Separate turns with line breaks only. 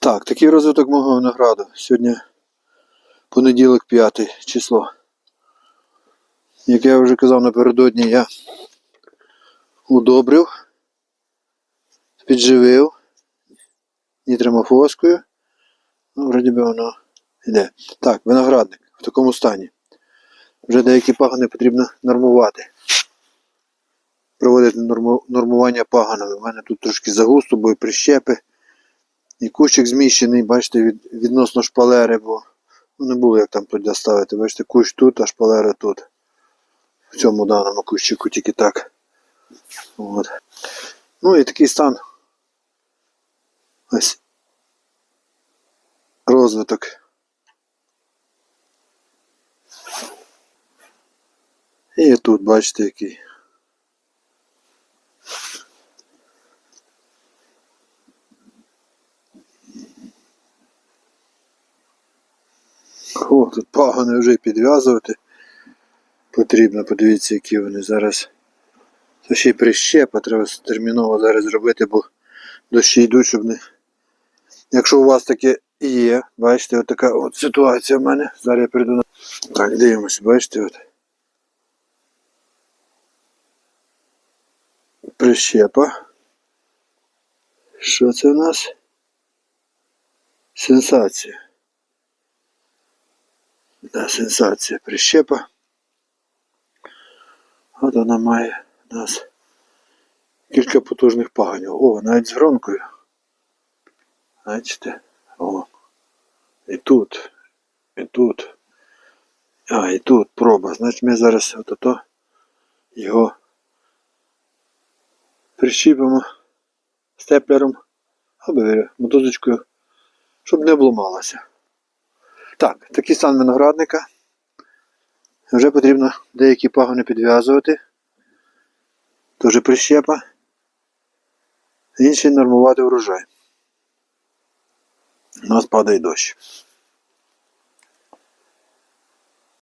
Так, такий розвиток мого винограду. Сьогодні понеділок, 5 число. Як я вже казав напередодні, я удобрив, підживив нітримофоскою. Ну, вроді би воно йде. Так, виноградник в такому стані. Вже деякі пагони потрібно нормувати. Проводити норму- нормування паганами. У мене тут трошки загусто, бо і прищепи. І кущик зміщений, бачите, від, відносно шпалери, бо ну, не було як там туди ставити. Бачите, кущ тут, а шпалера тут. В цьому даному кущику тільки так. От. Ну і такий стан. Ось. Розвиток. І тут бачите який. О, тут пагони вже підв'язувати потрібно. Подивіться, які вони зараз. Це ще й прищепа, треба терміново зараз зробити, бо дощі йдуть, щоб не. Якщо у вас таке є, бачите, от така от ситуація в мене. Зараз я перейду на. Так, дивимося, бачите, от. Прищепа. Що це в нас? Сенсація. Да, сенсація. Прищепа. От вона має у нас кілька потужних паганів. О, навіть з гронкою. Бачите? О. І тут. І тут. А, і тут проба. Значить ми зараз от його прищіпимо степлером або мотузочкою, щоб не обламалося. Так, такий стан виноградника. Вже потрібно деякі пагони підв'язувати. Теж прищепа. Інші нормувати врожай. У нас падає дощ.